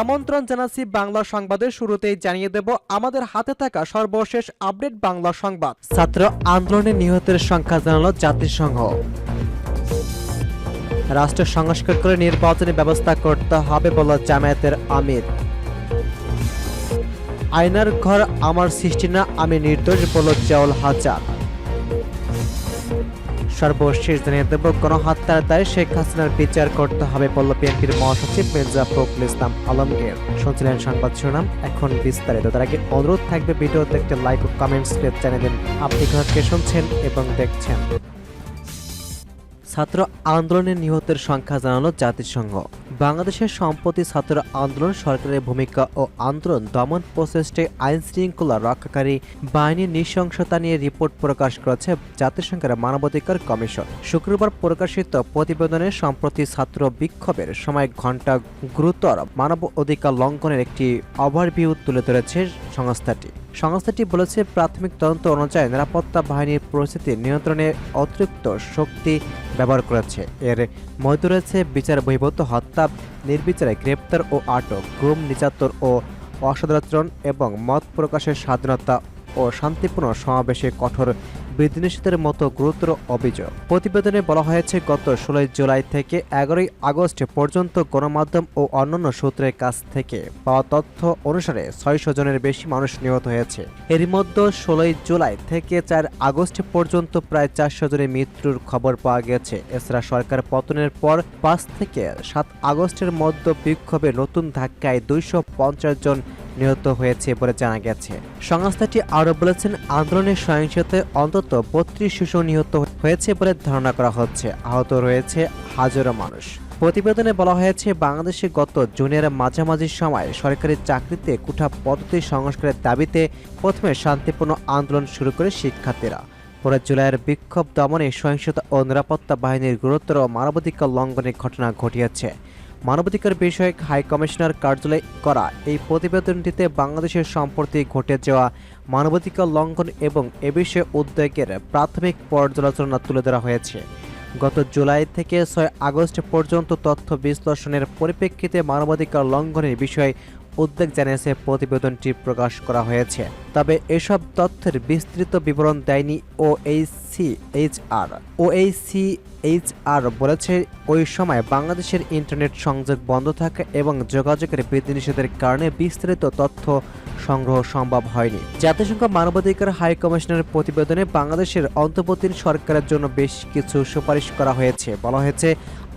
আমন্ত্রণ জানাচ্ছি বাংলা সংবাদের শুরুতেই জানিয়ে দেব আমাদের হাতে থাকা সর্বশেষ আপডেট বাংলা সংবাদ। ছাত্র আন্দোলনে নিহতের সংখ্যা জানালো জাতিসংঘ। রাষ্ট্র সংস্কার করে নির্বাচনী ব্যবস্থা করতে হবে বলল জামায়াতের আমির। আয়নার ঘর আমার সৃষ্টি না, আমি নির্দোষ বলল জাউল হাজার। সর্বশেষ জানিয়ে দেব গণহত্যার দায় শেখ হাসিনার বিচার করতে হবে বলল বিএনপির মহাসচিব মির্জা ফখরুল ইসলাম আলমগীর। শুনছিলেন সংবাদ শিরোনাম, এখন বিস্তারিত। তার আগে অনুরোধ থাকবে ভিডিওতে একটা লাইক ও কমেন্টস জানিয়ে দিন। আপনি ঘরকে শুনছেন এবং দেখছেন। ছাত্র আন্দোলনে নিহতের সংখ্যা জানালো জাতিসংঘ। বাংলাদেশের সম্প্রতি ছাত্র আন্দোলন, সরকারের ভূমিকা ও আন্দোলন দমন প্রচেষ্টে আইন শৃঙ্খলা রক্ষাকারী বাহিনীর নৃশংসতা নিয়ে রিপোর্ট প্রকাশ করেছে জাতিসংঘের মানবাধিকার কমিশন। শুক্রবার প্রকাশিত প্রতিবেদনে সম্প্রতি ছাত্র বিক্ষোভের সময় ঘণ্টা গুরুতর মানব অধিকার লঙ্ঘনের একটি ওভারভিউ তুলে ধরেছে সংস্থাটি। সংস্থাটি বলেছে, প্রাথমিক তদন্ত অনুযায়ী নিরাপত্তা বাহিনীর পরিস্থিতি নিয়ন্ত্রণে অতিরিক্ত শক্তি ব্যবহার করেছে। এর মধ্যে রয়েছে বিচার বহির্ভূত, হত্যা, নির্বিচারে গ্রেপ্তার ও আটক, গুম, নির্যাতন ও অসদাচরণ এবং মত প্রকাশের স্বাধীনতা ও শান্তিপূর্ণ সমাবেশে কঠোর বিধিনিষেধের মতো গুরুতর অভিযোগ। প্রতিবেদনে বলা হয়েছে, গত ষোলোই জুলাই থেকে এগারোই আগস্ট পর্যন্ত গণমাধ্যম ও অন্যান্য সূত্রের কাছ থেকে পাওয়া তথ্য অনুসারে ছয়শো জনের বেশি মানুষ নিহত হয়েছে। এর মধ্যে ষোলোই জুলাই থেকে চার আগস্ট পর্যন্ত প্রায় চারশো জনের মৃত্যুর খবর পাওয়া গেছে। এছাড়া সরকার পতনের পর পাঁচ থেকে সাত আগস্টের মধ্যে বিক্ষোভে নতুন ধাক্কায় দুইশো পঞ্চাশ জন নিহত হয়েছে বলে জানা গেছে। সংস্থাটি আরও বলেছেন আন্দোলনের সহিংসতায় অন্তত বত্রিশ শিশু নিহত হয়েছে বলে ধারণা করা হচ্ছে। আহত রয়েছে হাজারো মানুষ। প্রতিবেদনে বলা হয়েছে, বাংলাদেশে গত জুনের মাঝামাঝি সময় সরকারি চাকরিতে কুঠা পদ্ধতি সংস্কারের দাবিতে প্রথমে শান্তিপূর্ণ আন্দোলন শুরু করে শিক্ষার্থীরা। পরে জুলাইয়ের বিক্ষোভ দমনে সহিংসতা ও নিরাপত্তা বাহিনীর গুরুতর মানবাধিকার লঙ্ঘনের ঘটনা ঘটিয়েছে। মানবাধিকার বিষয়ক হাই কমিশনার কার্যালয়ে করা এই প্রতিবেদনটিতে বাংলাদেশের সম্প্রতি ঘটে যাওয়া মানবাধিকার লঙ্ঘন এবং এ বিষয়ে উদ্বেগের প্রাথমিক পর্যালোচনা তুলে ধরা হয়েছে। গত জুলাই থেকে ছয় আগস্ট পর্যন্ত তথ্য বিশ্লেষণের পরিপ্রেক্ষিতে মানবাধিকার লঙ্ঘনের বিষয়ে উদ্বেগ জানিয়েছে প্রতিবেদনটি প্রকাশ করা হয়েছে। তবে এসব তথ্যের বিস্তৃত বিবরণ দেয়নি ও এইচআর ও এইচআর বলেছে, ওই সময় বাংলাদেশের ইন্টারনেট সংযোগ বন্ধ থাকে এবং যোগাযোগের বিধিনিষেধের কারণে বিস্তারিত তথ্য সংগ্রহ সম্ভব হয়নি। জাতিসংঘ মানবাধিকার হাই কমিশনের প্রতিবেদনে বাংলাদেশের অন্তর্বর্তী সরকারের জন্য বেশ কিছু সুপারিশ করা হয়েছে। বলা হয়েছে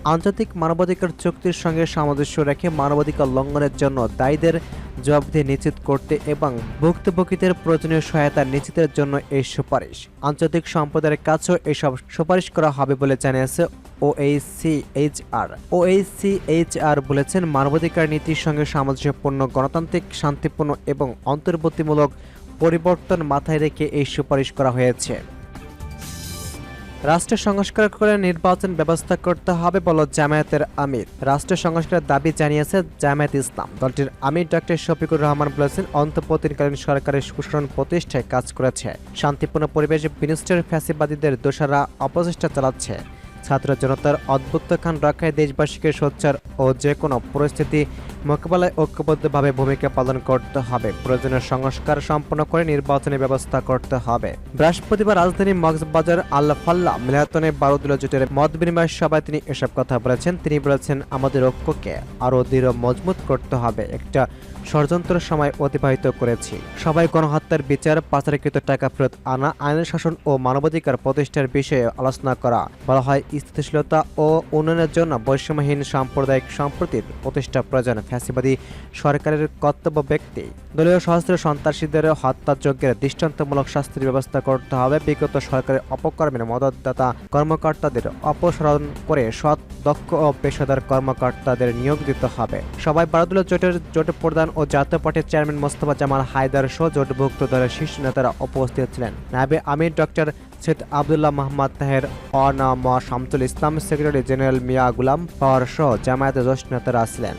আন্তর্জাতিক মানবাধিকার চুক্তির সঙ্গে সামঞ্জস্য রেখে মানবাধিকার লঙ্ঘনের জন্য দায়ীদের জবাবদিহি নিশ্চিত করতে এবং ভুক্তভোগীদের প্রয়োজনীয় সহায়তা নিশ্চিতের জন্য এই সুপারিশ। আন্তর্জাতিক সম্প্রদায়ের কাছেও এসব সুপারিশ করা হবে বলে জানিয়েছে ওএইচসিএইচআর ওএইচসিএইচআর বলেছেন, মানবাধিকার নীতির সঙ্গে সামঞ্জস্যপূর্ণ, গণতান্ত্রিক, শান্তিপূর্ণ এবং অন্তর্বর্তীমূলক পরিবর্তন মাথায় রেখে এই সুপারিশ করা হয়েছে। রাষ্ট্র সংস্কার করে নির্বাচন ব্যবস্থা করতে হবে বল জামায়াতের আমির। রাষ্ট্র সংস্কারের দাবি জানিয়েছে জামায়াত ইসলাম। দলটির আমির ডক্টর শফিকুর রহমান বলেছেন, অন্তর্বর্তীকালীন সরকারের সুশাসন প্রতিষ্ঠায় কাজ করেছে। শান্তিপূর্ণ পরিবেশ, বিনিষ্টের ফ্যাসিবাদীদের দোষারা অপচেষ্টা চালাচ্ছে। ছাত্র জনতার অদ্ভুতখান রক্ষায় দেশবাসীকে সোচ্চার ও যে কোনো পরিস্থিতি মোকাবেলায় ঐক্যবদ্ধভাবে ভূমিকা পালন করতে হবে। প্রয়োজনীয় সংস্কার সম্পন্ন করে নির্বাচনী ব্যবস্থা করতে হবে। বৃহস্পতিবার রাজধানী মগজবাজার আল্লাফাল্লা মিলাতনে বারুদুল জোটের মত বিনিময় সভায় তিনি এসব কথা বলেছেন। তিনি বলেছেন, আমাদের ঐক্যকে আরও দৃঢ় মজবুত করতে হবে। একটা ষড়যন্ত্র সময় অতিবাহিত করেছি। সবাই গণহত্যার বিচার, পাচারকৃত টাকা ফেরত আনা, আইনের শাসন ও মানবাধিকার প্রতিষ্ঠার বিষয়ে আলোচনা করা বলা হয় স্থিতিশীলতা ও উন্নয়নের জন্য বৈষম্যহীন সাম্প্রদায়িক সম্প্রতির প্রতিষ্ঠা প্রয়োজন ফ্যাসিবাদী সরকারের কর্তব্য ব্যক্তি দলীয় সহস্র সন্ত্রাসীদের হত্যাযজ্ঞের দৃষ্টান্তমূলক শাস্তির ব্যবস্থা করতে হবে। বিগত সরকারের অপকর্মের মদতদাতা কর্মকর্তাদের অপসারণ করে সৎ, দক্ষ ও পেশাদার কর্মকর্তাদের নিয়োগ দিতে হবে। সবাই বারদুল্লাহ জোটের জোট প্রধান ও জাতীয় পার্টির চেয়ারম্যান মোস্তফা জামাল হায়দার সহ জোটভুক্ত দলের শীর্ষ নেতারা উপস্থিত ছিলেন। নাবে আমির ডক্টর সৈয়দ আবদুল্লাহ মোহাম্মদ তাহের অনাম শামসুল ইসলাম, সেক্রেটারি জেনারেল মিয়া গুলাম পাওয়ার সহ জামায়াতের জ্যেষ্ঠ নেতারা ছিলেন।